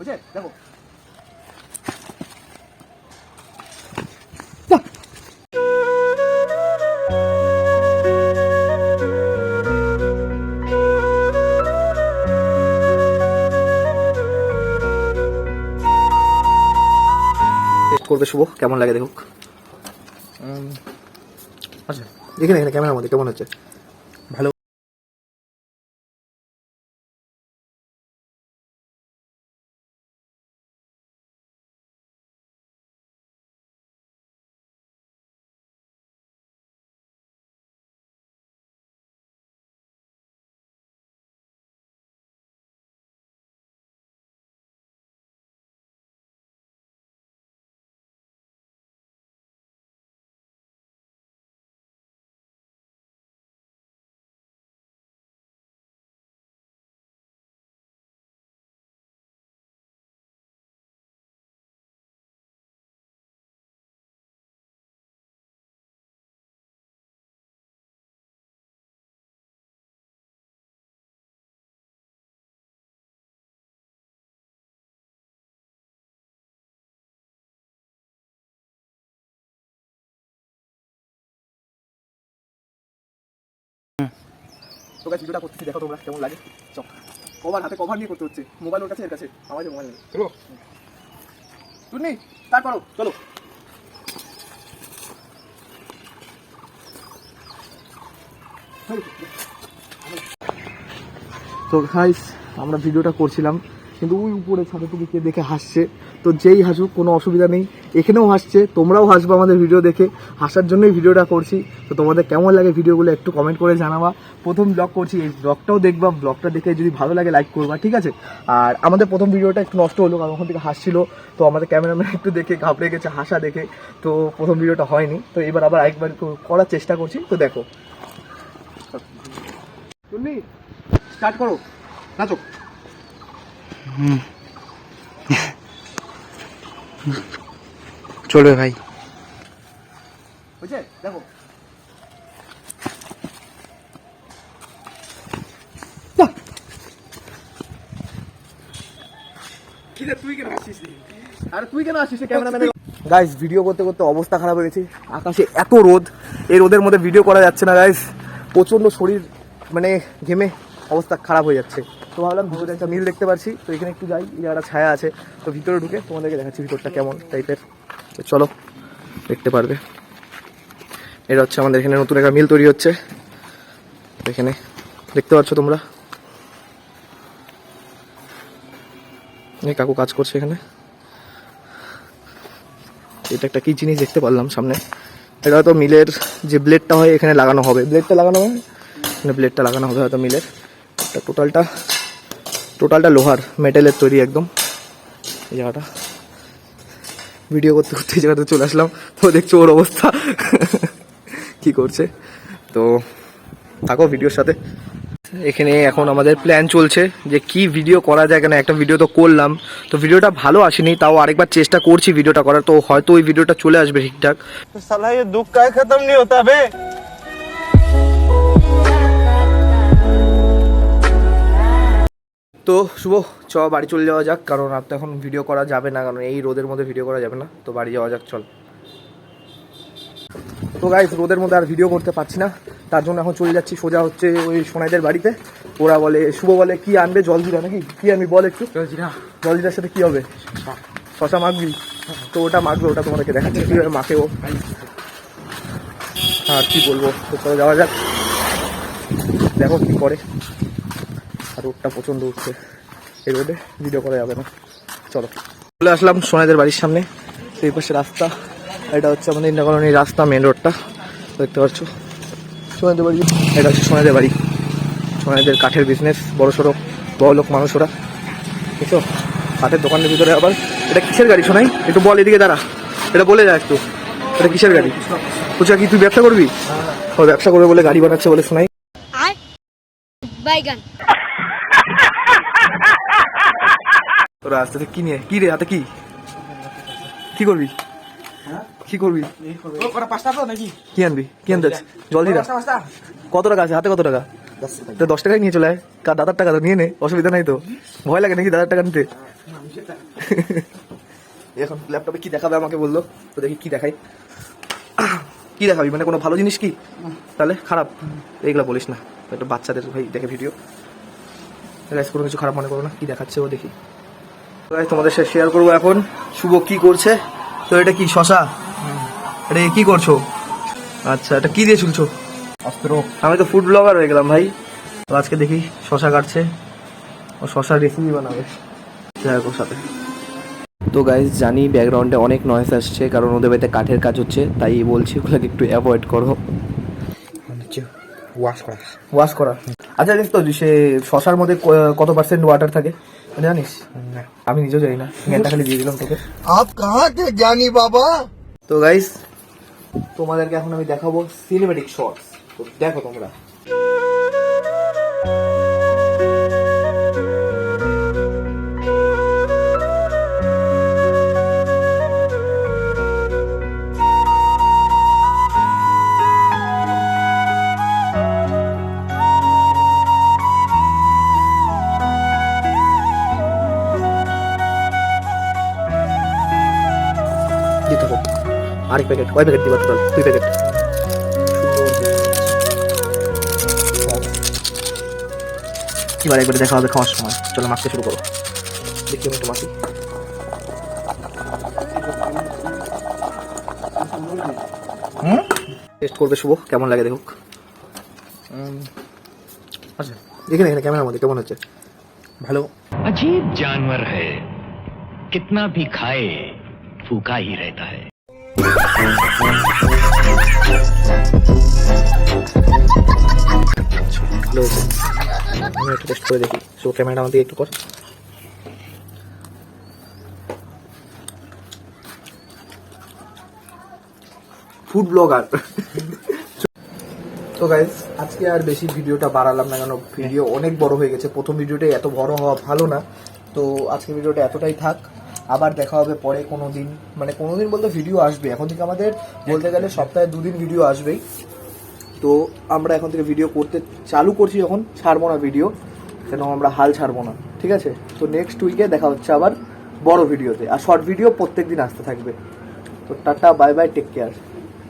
বুঝছে দেখো। টেস্ট করবে শুভ কেমন লাগে দেখুক? আচ্ছা। এখানে এখানে ক্যামেরার মধ্যে কেমন হচ্ছে? তো গাছ ভিডিওটা করতেছি দেখো তোমরা কেমন লাগে? চল। কভার হাতে কভার নিয়ে করতে হচ্ছে। মোবাইল ওর কাছে এর কাছে। আমার মোবাইল নেই। চলো। তুমি স্টার্ট করো। চলো। তো গাইস আমরা ভিডিওটা করছিলাম কিন্তু ওই উপরে ছাদে থেকে কে দেখে হাসছে? তো যেই হাসুক, কোনো অসুবিধা নেই। এখানেও হাসছে, তোমরাও হাসবো আমাদের ভিডিও দেখে। হাসার জন্যই ভিডিওটা করছি। তো তোমাদের কেমন লাগে ভিডিওগুলো একটু কমেন্ট করে জানাবা। প্রথম ব্লগ করছি, এই ব্লগটাও দেখবা। ব্লগটা দেখে যদি ভালো লাগে লাইক করবা, ঠিক আছে? আর আমাদের প্রথম ভিডিওটা একটু নষ্ট হলো, কারণ ওখান থেকে হাসছিল। তো আমাদের ক্যামেরাম্যান একটু দেখে, ঘাবড়ে গেছে, হাসা দেখে। তো প্রথম ভিডিওটা হয়নি। তো এবার আবার আরেকবার করার চেষ্টা করছি। তো দেখো। স্টার্ট করো। নাচো। চলবে ভাই। দেখো। তুই কেন আসিস তুই কেন আসিস ক্যামেরাম্যান গাইস ভিডিও করতে করতে অবস্থা খারাপ হয়ে গেছে। আকাশে এত রোদ এই রোদের মধ্যে ভিডিও করা যাচ্ছে না গাইস প্রচণ্ড শরীর মানে ঘেমে অবস্থা খারাপ হয়ে যাচ্ছে। তো ভাবলাম ভিতরে একটা মিল দেখতে পাচ্ছি তো এখানে একটু যাই, এই জায়গাটা ছায়া আছে। তো ভিতরে ঢুকে তোমাদেরকে দেখাচ্ছি ভিতরটা কেমন টাইপের তো চলো, দেখতে পারবে। এটা হচ্ছে আমাদের এখানে নতুন একটা মিল তৈরি হচ্ছে। এখানে, দেখতে পাচ্ছ তোমরা? কাকু কাজ করছে এখানে। এটা একটা কি জিনিস দেখতে পারলাম সামনে। এটা হয়তো মিলের যে ব্লেডটা হয়, এখানে লাগানো হবে। ব্লেডটা লাগানো হবে এখানে ব্লেডটা লাগানো হবে হয়তো মিলের। টোটালটা টোটালটা লোহার মেটেলের তৈরি একদম। এই জায়গাটা। ভিডিও করতে করতে এই জায়গাটা চলে আসলাম। তো দেখছ ওর অবস্থা। কি করছে? তো থাকো ভিডিওর সাথে। এখানে এখন আমাদের প্ল্যান চলছে যে কি ভিডিও করা যায় কেন। একটা ভিডিও তো করলাম। তো ভিডিওটা ভালো আসেনি, তাও আরেকবার চেষ্টা করছি ভিডিওটা করার। তো হয়তো ওই ভিডিওটা চলে আসবে ঠিকঠাক। দুঃখ খতম নেই হতে হবে? তো শুভ চ বাড়ি চলে যাওয়া যাক কারণ আর তো এখন ভিডিও করা যাবে না কারণ এই রোদের মধ্যে ভিডিও করা যাবে না তো বাড়ি যাওয়া যাক চল। তো গাইস রোদের মধ্যে আর ভিডিও করতে পারছি না তার জন্য এখন চলে যাচ্ছি সোজা হচ্ছে ওই সোনাইদের বাড়িতে। ওরা বলে শুভ বলে কি আনবে জল জলজিরা নাকি? কি আনবি বল একটু? জলজিরা। জলজিরার সাথে কি হবে? শশা মাখবি? তো ওটা মাখবে ওটা তোমাদেরকে দেখাচ্ছি কীভাবে মাখে ও। আর কি বলব তো চলো যাওয়া যাক। দেখো কি করে। আর রোডটা প্রচণ্ড উঠছে। এই রোডে ভিডিও করা যাবে না। চলো। চলে আসলাম সোনাইদের বাড়ির সামনে। এই পাশে রাস্তা। এটা হচ্ছে আমাদের ইন্ডিয়া কলোনির রাস্তা মেন রোডটা দেখতে পাচ্ছ? সোনাইদের বাড়ি। এটা হচ্ছে সোনাইদের বাড়ি। সোনাইদের কাঠের বিজনেস বড় সড়ো, বড় লোক, মানুষ ওরা। বুঝছ কাঠের দোকানের ভিতরে আবার এটা কিসের গাড়ি শোনাই একটু বল এদিকে দাঁড়া। এটা বলে যা একটু। এটা কিসের গাড়ি? বুঝছা কি তুই ব্যবসা করবি? ও, ব্যবসা করবে বলে গাড়ি বানাচ্ছে বলে শোনাই বাইগান। তোরা আস্তে আস্তে কি নিয়ে? কি রে, হাতে কি? কি করবি? কি করবি? কি আনবি? কি আনতে জল দিরা কত টাকা আছে? হাতে কত টাকা? তো দশ টাকায় নিয়ে চলে আয়। দাদার টাকা তো নিয়ে নে, অসুবিধা নাই তো। ভয় লাগে নাকি দাদার টাকা নিতে? এখন ল্যাপটপে কি দেখাবে আমাকে বলল? তো দেখি কি দেখাই। কি দেখাবি? মানে কোনো ভালো জিনিস কি? তাহলে খারাপ। এইগুলো বলিস না। একটা বাচ্চাদের ভাই দেখে ভিডিও কোনো কিছু খারাপ মনে করো না। কি দেখাচ্ছে ও দেখি। তোমাদের সাথে শেয়ার করব এখন। শুভ কি করছে? তো এটা কি শশা? এটা কি করছ? আচ্ছা এটা কি দিয়ে চুলছো? অস্ত্র। আমি তো ফুড ব্লগার হয়ে গেলাম ভাই। আজকে দেখি শশা কাটছে। ও শশার রেসিপি বানাবে। যাই হোক সাথে। তো গাইজ জানি ব্যাকগ্রাউন্ডে অনেক নয়েস আসছে কারণ ওদের বাড়িতে কাঠের কাজ হচ্ছে তাই বলছি ওগুলোকে একটু অ্যাভয়েড করো। ওয়াশ করা। ওয়াশ করা। আচ্ছা জানিস তো সে শশার মধ্যে ক- কত পার্সেন্ট ওয়াটার থাকে? জানিস? আমি নিজেও জানি না। জ্ঞানটা খালি দিয়ে দিলাম তোকে। আপ কাহা কে জ্ঞানী বাবা? তো গাইস তোমাদেরকে এখন আমি দেখাবো সিনেমেটিক শর্টস তো দেখো তোমরা। আরেক প্যাকেট কয় প্যাকেট দিবা টোটাল দুই প্যাকেট এবার একবারে দেখা হবে খাওয়ার সময় চলো মাখতে শুরু করো দেখি আমি একটু মাখি টেস্ট করবে শুভ কেমন লাগে দেখুক আচ্ছা এখানে এখানে ক্যামেরার মধ্যে কেমন হচ্ছে ভালো अजीब जानवर है कितना भी खाए फूका ही रहता है ভালো আমি একটু টেস্ট করে দেখি সো ক্যামেরাটা আমাদের একটু কর ফুড ব্লগার তো গাইজ আজকে আর বেশি ভিডিওটা বাড়ালাম না কেন? ভিডিও অনেক বড় হয়ে গেছে। প্রথম ভিডিওটাই এত বড় হওয়া ভালো না। তো আজকে ভিডিওটা এতটাই থাক। আবার দেখা হবে পরে কোনো দিন। মানে কোনো দিন বলতে ভিডিও আসবে। এখন থেকে আমাদের বলতে গেলে সপ্তাহে দুদিন ভিডিও আসবেই। তো আমরা এখন থেকে ভিডিও করতে চালু করছি যখন, ছাড়বো না ভিডিও কেন আমরা হাল ছাড়বো না, ঠিক আছে? তো নেক্সট উইকে দেখা হচ্ছে আবার বড় ভিডিওতে আর শর্ট ভিডিও প্রত্যেক দিন আসতে থাকবে। তো tata bye bye take care